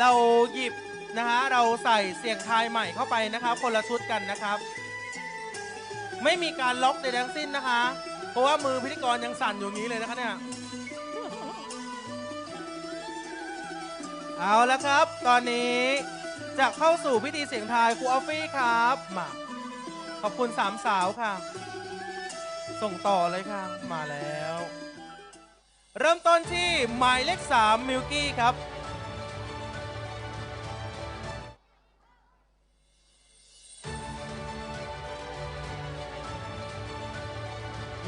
เราหยิบนะฮะเราใส่เสียงทายใหม่เข้าไปนะครับ คนละชุดกันนะครับ ไม่มีการล็อกใดทั้งสิ้นนะคะ เพราะว่ามือพิธีกรยังสั่นอยู่อย่างนี้เลยนะคะเนี่ยเอาละครับ ตอนนี้จะเข้าสู่พิธีเสียงทายครูออฟฟี่ครับมาขอบคุณสามสาวค่ะ ส่งต่อเลยค่ะ มาแล้ว เริ่มต้นที่หมายเลข3มิลกี้ครับ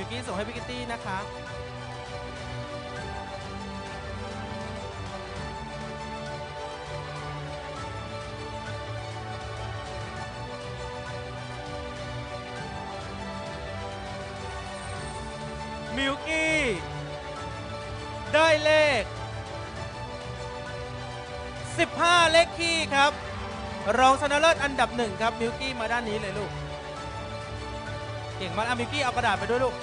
มิลกี้ส่งให้พิกกิตตี้นะคะมิลกี้ได้เลข 15 เลขคี่ครับ รองชนะเลิศอันดับหนึ่งครับมิลกี้มาด้านนี้เลยลูก เก่งมากอะมิกี้เอากระดาษไปด้วยลูก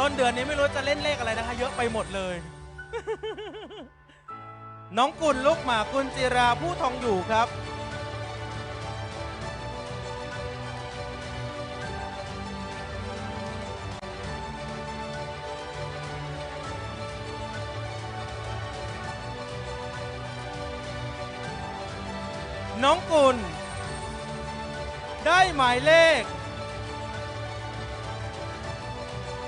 ต้นเดือนนี้ไม่รู้จะเล่นเลขอะไรนะคะ เยอะไปหมดเลย น้องกุลลูกหมากุลจิราผู้ทองอยู่ครับ น้องกุลายเลข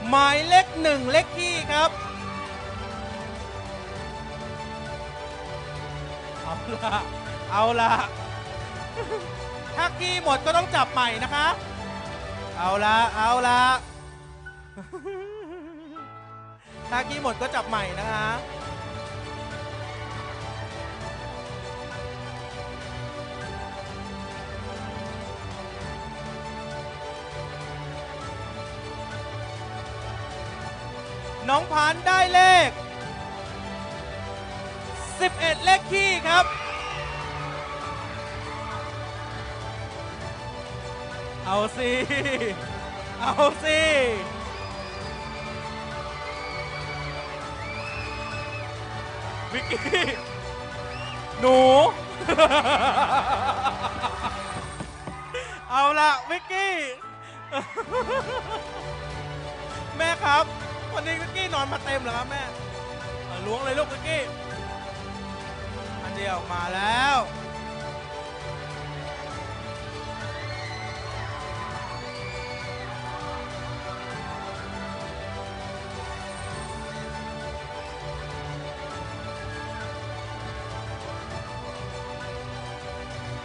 หมายเลขหนึ่งเลขที่ครับเอาละเอาละถ้ากี้หมดก็ต้องจับใหม่นะคะ เอาละเอาละถ้ากี้หมดก็จับใหม่นะคะ น้องพานได้เลข 11 เลขขี้ครับ เอาสิ เอาสิวิกกี้ หนู เอาละวิกกี้ แม่ครับ วันนี้วิกกี้นอนมาเต็มเหรอครับแม่เออล้วงเลยลูกวิกกี้อันเดียวมาแล้ว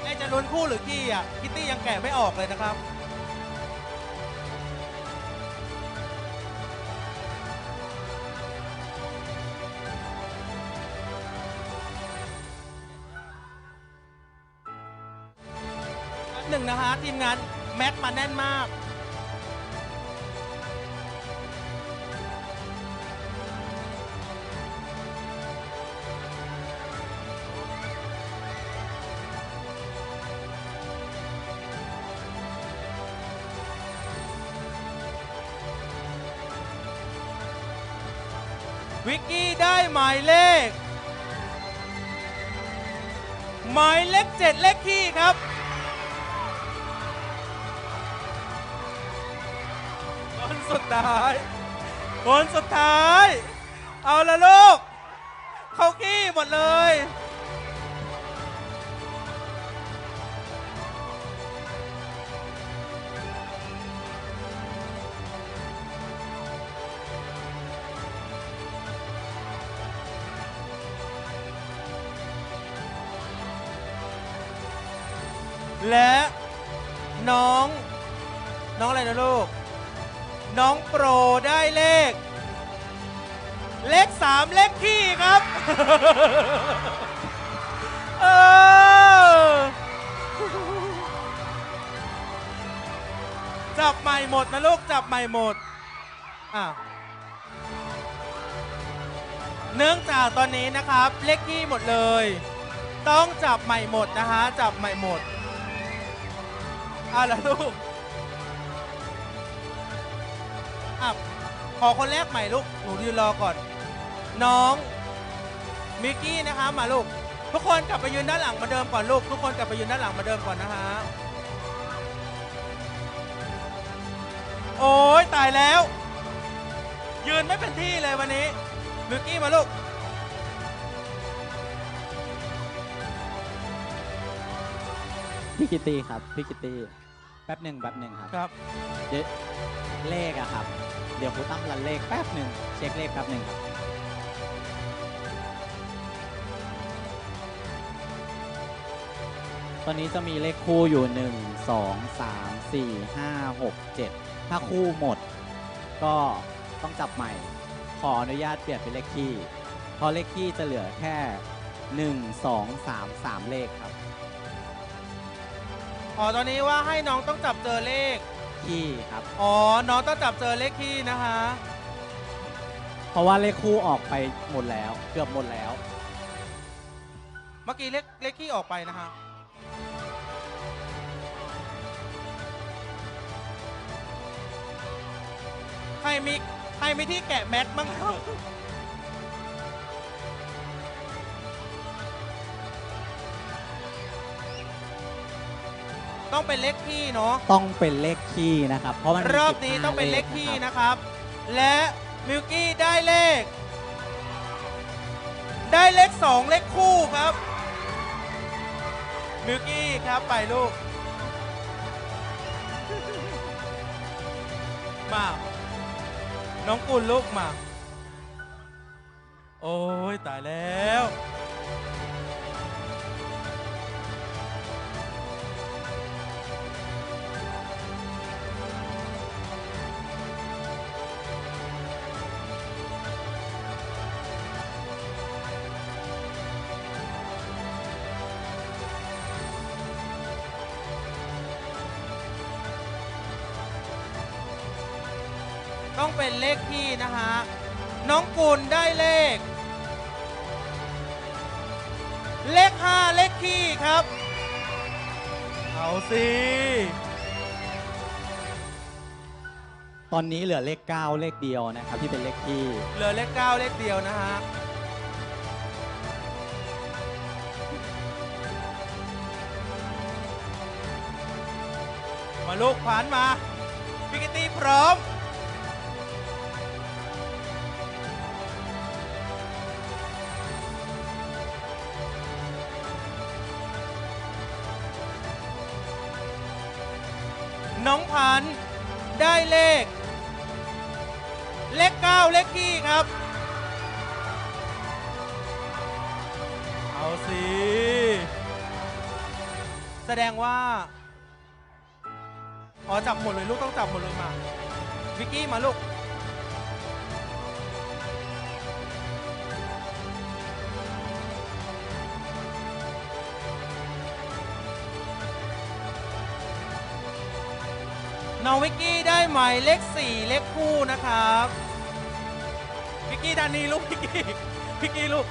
ไอ้จะลุ้นคู่หรือกี้อะคิตตี้ยังแกะไม่ออกเลยนะครับ ทีมงานแม็กมาแน่นมาก วิกกี้ได้หมายเลข หมายเลขเจ็ดเลขที่ครับ สุดท้ายคนสุดท้าย เอาละลูก เขากี้หมดเลย น้องโปรได้เลข เลขสามเลขขี้ครับ เออ จับใหม่หมดนะลูก จับใหม่หมด อะ เนื่องจากตอนนี้นะครับ เลขขี้หมดเลย ต้องจับใหม่หมดนะฮะ จับใหม่หมด อะแล้วลูก อะขอคนแรกใหม่ลูก หนูยืนรอก่อน น้องมิกกี้นะคะมาลูก ทุกคนกลับไปยืนด้านหลังเหมาเดิมก่อนลูก ทุกคนกลับไปยืนด้านหลังเหมาเดิมก่อนนะฮะ โอ้ยตายแล้ว ยืนไม่เป็นที่เลยวันนี้มิกกี้มาลูก พี่กิตตี้ครับ พี่กิตตี้แป๊บหนึ่งแป๊บหนึ่งครับครับ เดี๋ยวเลขอะครับ เดี๋ยวครูตั้มรันเลขแป๊บหนึ่งเช็คเลขแป๊บหนึ่งครับตอนนี้จะมีเลขคู่อยู่ 1 2 3 4 5 6 7 ถ้าคู่หมด ก็ต้องจับใหม่ ขออนุญาตเปลี่ยนเป็นเลขคี่เพราะเลขคี่จะเหลือแค่ 1 2 3 3 เลขครับ อ๋อตอนนี้ว่าให้น้องต้องจับเจอเลข คี่ครับ อ๋อ น้องต้องจับเจอเลขที่นะคะ เพราะว่าเลขคู่ออกไปหมดแล้ว เกือบหมดแล้ว เมื่อกี้เลขเลขที่ออกไปนะคะ ใครมีใครมีที่แกะแม็กบ้างครับ ต้องเป็นเลขที่เนาะต้องเป็นเลขคี่นะครับ เพราะมันมีรอบนี้15ต้องเป็นเลขที่นะครับนะครับ และมิวกี้ได้เลข ได้เลขสองเลขคู่ครับมิวกี้ครับไปลูกมาน้องกุลลูกมา โอ้ยตายแล้ว ต้องเป็นเลขที่นะฮะน้องกุลได้เลข เลขห้าเลขที่ครับ เอาสิตอนนี้เหลือเลข 9 เลขเดียวนะครับที่เป็นเลขคี่ เหลือเลขเก้าเลขเดียวนะฮะมาลูกผ่านมาพิกตี้พร้อม น้องพันได้เลข เลขเก้าเลขกี่ครับ เอาสิ แสดงว่า อ๋อจับหมดเลยลูกต้องจับหมดเลยมา วิกกี้มาลูก น้องวิกกี้ได้หมายเลขสี่เลขคู่นะครับวิกกี้ด้านนี้ลูกวิกกี้วิกกี้ลูก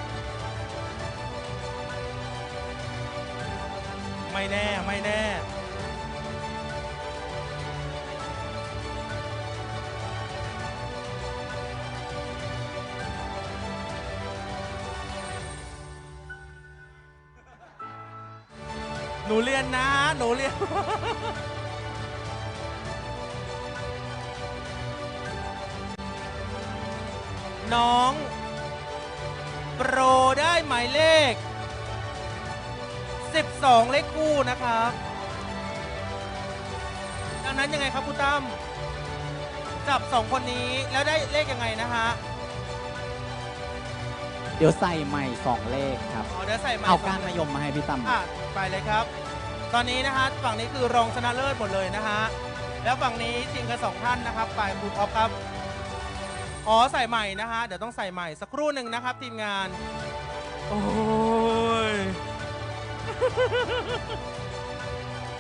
ไม่แน่ไม่แน่หนูเรียนนะ หนูเรียน น้อง โปรได้หมายเลข 12 เลขคู่นะครับดังนั้นยังไงครับคุณตั้มจับสองคนนี้แล้วได้เลขยังไงนะฮะเดี๋ยวใส่ใหม่2เลขครับ อ๋อเดี๋ยวใส่ไม้เอาสงการมายมมาให้พี่ตั้มอะไปเลยครับ ตอนนี้นะฮะฝั่งนี้คือรองชนะเลิศหมดเลยนะฮะแล้วฝั่งนี้ชิงกันสองท่านนะครับไปคุณออฟครับ อ๋อใส่ใหม่นะฮะเดี๋ยวต้องใส่ใหม่สักครู่หนึ่งนะครับ ทีมงาน โอ้ย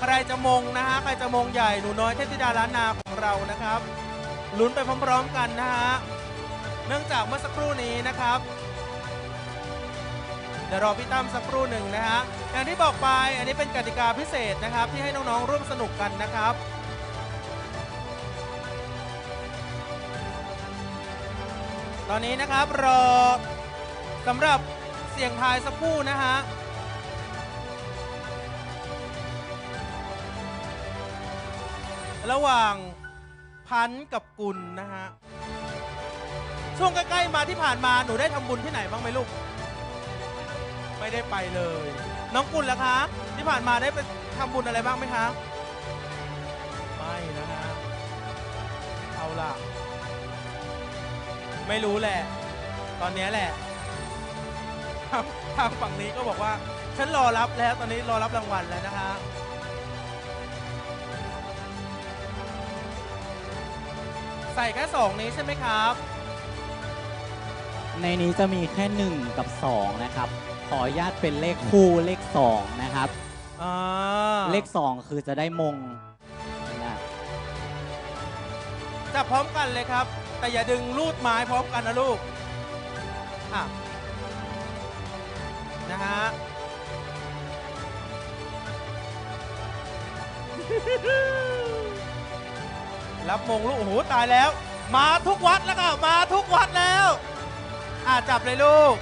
ใครจะมงนะฮะ ใครจะมงใหญ่หนูน้อยเทพธิดาล้านนาของเรานะครับลุ้นไปพร้อม ๆ กันนะฮะ เนื่องจากเมื่อสักครู่นี้นะครับ เดี๋ยวรอพี่ตั้มสักครู่หนึ่งนะฮะ อย่างที่บอกไปอันนี้เป็นกติกาพิเศษนะครับ ที่ให้น้องๆร่วมสนุกกันนะครับ ตอนนี้นะครับรอสำหรับเสียงทายสักครู่นะฮะระหว่างพันกับกุลนะฮะ ช่วงใกล้ๆมาที่ผ่านมาหนูได้ทำบุญที่ไหนบ้างไหมลูก ไม่ได้ไปเลย น้องกุลล่ะคะ ที่ผ่านมาได้ไปทำบุญอะไรบ้างไหมคะ ไม่นะฮะ เอาล่ะ ไม่รู้แหละ ตอนเนี้ยแหละทางทางฝั่งนี้ก็บอกว่า ฉันรอรับแล้วตอนนี้รอรับรางวัลแล้วนะคะ ใส่แค่สองนี้ใช่ไหมครับ ในนี้จะมีแค่1กับ2นะครับ ขออนุญาตเป็นเลขคู่เลข2นะครับ อ่าเลข2คือจะได้มงนะจับพร้อมกันเลยครับ แต่อย่าดึงลูดไม้พร้อมกันนะลูกอะนะฮะรับมงลูกโอ้โหตายแล้ว มาทุกวัดแล้วค่ะมาทุกวัดแล้ว อะจับเลยลูก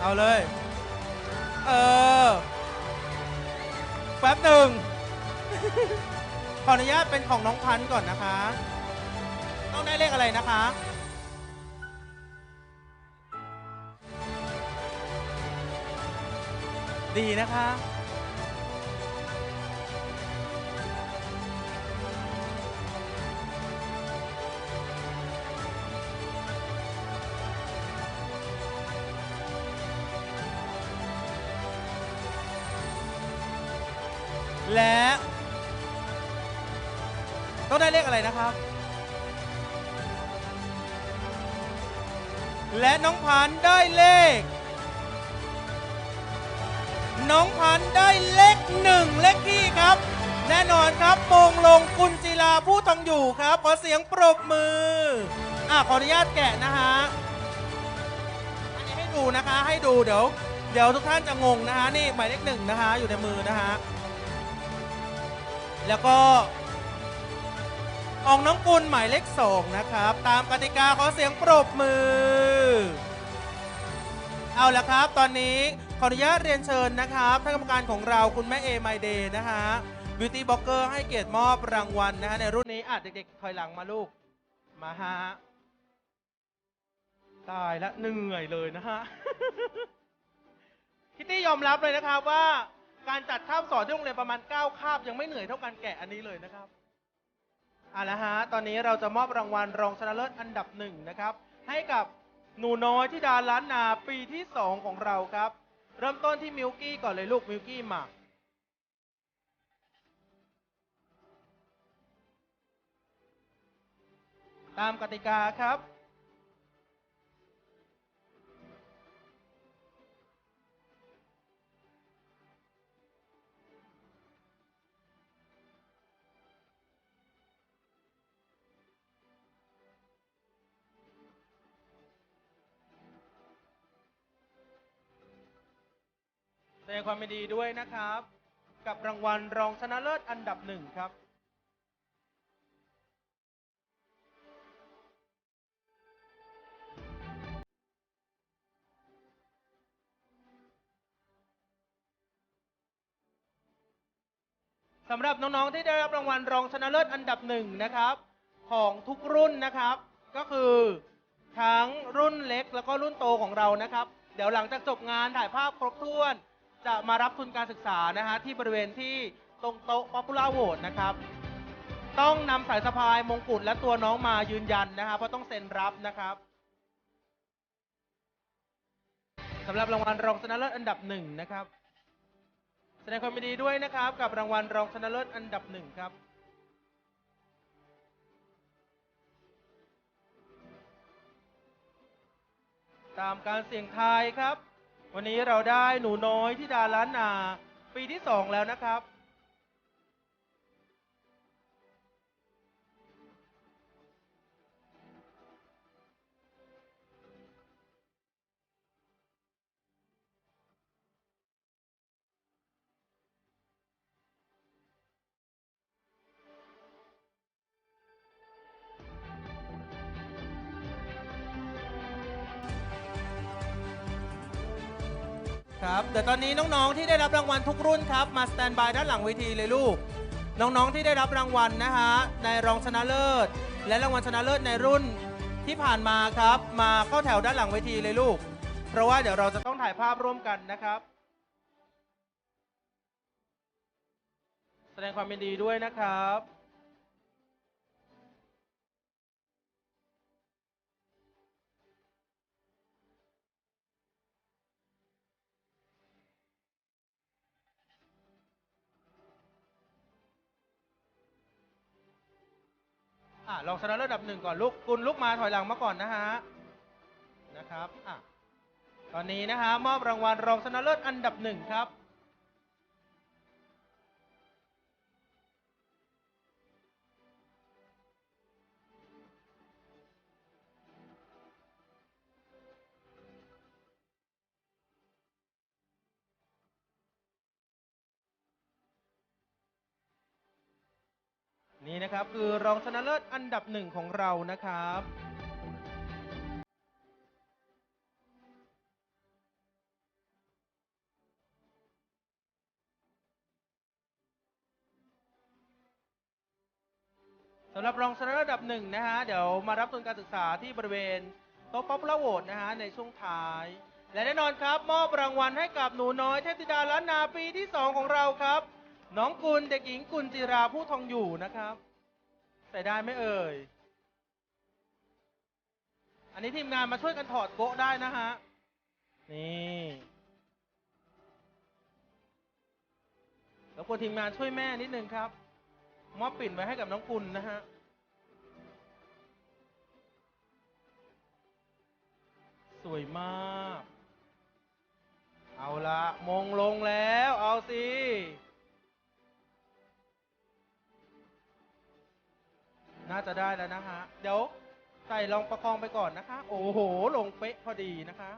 เอาเลย เออ แป๊บหนึ่ง ขออนุญาตเป็นของน้องพันธ์ก่อนนะคะ ต้องได้เลขอะไรนะคะ ดีนะคะ ได้เลขอะไรนะครับ และน้องพันได้เลข น้องพันได้เลขหนึ่งเลขที่ครับ แน่นอนครับมงลงกุลจิลาผู้ทองอยู่ครับขอเสียงปรบมืออะขออนุญาตแกะนะฮะอันนี้ให้ดูนะคะให้ดูเดี๋ยวเดี๋ยวทุกท่านจะงงนะฮะนี่หมายเลขหนึ่งนะคะอยู่ในมือนะฮะแล้วก็ อองน้องกุลหมายเลขสองนะครับ ตามกติกาขอเสียงปรบมือ เอาละครับ ตอนนี้ขออนุญาตเรียนเชิญนะครับท่านกรรมการของเราคุณแม่เอไมเดย์นะฮะบิวตี้บล็อกเกอร์ให้เกียรติมอบรางวัลนะฮะในรุ่นนี้อะเด็กๆถอยหลังมาลูก มาฮะตายละเหนื่อยเลยนะฮะคิตตี้ยอมรับเลยนะครับว่าการจัดคาบสอนที่โรงเรียนประมาณ 9 คาบยังไม่เหนื่อยเท่าการแกะอันนี้เลยนะครับ เอาละฮะตอนนี้เราจะมอบรางวัลรองชนะเลิศอันดับหนึ่งนะครับ ให้กับหนูน้อยที่ดาล้านนาปีที่2ของเราครับ เริ่มต้นที่มิวกี้ก่อนเลยลูกมิวกี้มาตามกติกาครับ ดงความยินดีด้วยนะครับ กับรางวัลรองชนะเลิศอันดับหนึ่งครับ สำหรับน้องๆที่ได้รับรางวัลรองชนะเลิศอันดับหนึ่งนะครับ ของทุกรุ่นนะครับ ก็คือ ทั้งรุ่นเล็กแล้วก็รุ่นโตของเรานะครับ เดี๋ยวหลังจากจบงานถ่ายภาพครบถ้วน จะมารับทุนการศึกษานะฮะที่บริเวณที่ตรงโต๊ะ Popular Vote นะครับ ต้องนำสายสะพายมงกุฎและตัวน้องมายืนยันนะครับเพราะต้องเซ็นรับนะครับสำหรับรางวัลรองชนะเลิศอันดับหนึ่งนะครับ แสดงความยินดีด้วยนะครับ กับรางวัลรองชนะเลิศอันดับหนึ่งครับตามการเสี่ยงทายครับ วันนี้เราได้หนูน้อยที่ดาล้านนา ปีที่สองแล้วนะครับ ครับเดี๋ยวตอนนี้น้องๆที่ได้รับรางวัลทุกรุ่นครับมาสแตนบายด้านหลังเวทีเลยลูก น้องๆที่ได้รับรางวัลนะฮะในรองชนะเลิศ และรางวัลชนะเลิศในรุ่นที่ผ่านมาครับ มาเข้าแถวด้านหลังเวทีเลยลูก เพราะว่าเดี๋ยวเราจะต้องถ่ายภาพร่วมกันนะครับ แสดงความยินดีด้วยนะครับ ลองชนะเลิศอันดับหนึ่งก่อนลุกคุณลุกมาถอยหลังมาก่อนนะฮะนะครับอะตอนนี้นะฮะมอบรางวัลรองชนะเลิศอันดับหนึ่งครับ นะครับ คือรองชนะเลิศอันดับหนึ่งของเรานะครับสำหรับรองชนะเลิศอันดับหนึ่งนะฮะเดี๋ยวมารับทุนการศึกษาที่บริเวณโต๊ะป๊อปละโหวตนะฮะในช่วงท้าย และแน่นอนครับ มอบรางวัลให้กับหนูน้อยเทพธิดาล้านนาปีที่ 2 ของเราครับ น้องกุลเด็กหญิงกุลจิราผู้ทองอยู่นะครับ ใส่ได้ไหมเอ่ย อันนี้ทีมงานมาช่วยกันถอดโกะได้นะฮะ นี่แล้วคนทีมงานช่วยแม่นิดนึงครับ มอบปิ่นไว้ให้กับน้องกุลนะฮะ สวยมาก เอาละมงลงแล้ว เอาสิ น่าจะได้แล้วนะฮะเดี๋ยวใส่ลองประคองไปก่อนนะคะ โอ้โห ลงเป๊ะพอดีนะคะ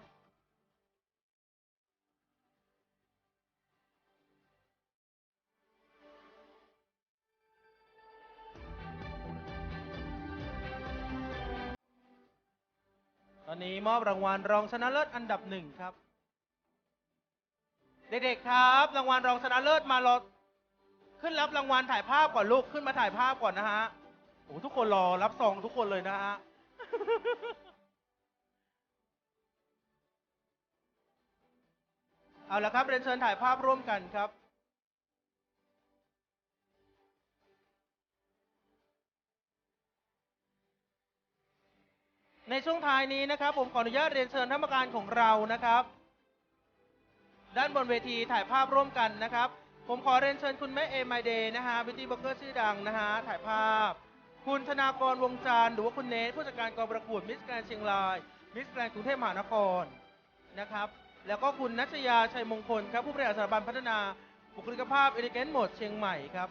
ตอนนี้มอบรางวัลรองชนะเลิศอันดับหนึ่งครับ เด็กๆครับ รางวัลรองชนะเลิศมารอขึ้นรับรางวัลถ่ายภาพก่อนลูกขึ้นมาถ่ายภาพก่อนนะฮะ โอ้ทุกคนรอรับซองทุกคนเลยนะฮะ เอาละครับเรียนเชิญถ่ายภาพร่วมกันครับ ในช่วงท้ายนี้นะครับ ผมขออนุญาตเรียนเชิญท่านประการของเรานะครับ ด้านบนเวทีถ่ายภาพร่วมกันนะครับ ผมขอเรียนเชิญคุณแม่เอไมเดย์นะฮะบิวตี้บล็อกเกอร์ชื่อดังนะฮะถ่ายภาพ คุณธนากรวงจานหรือว่าคุณเนทผู้จัดการกองประกวดมิสแกรนเชียงราย มิสแกรนกรุงเทพมหานครนะครับ แล้วก็คุณนัชยาชัยมงคลครับผู้บริหารสถาบันพัฒนาบุคลิกภาพเอลิเกนโหมดเชียงใหม่ครับ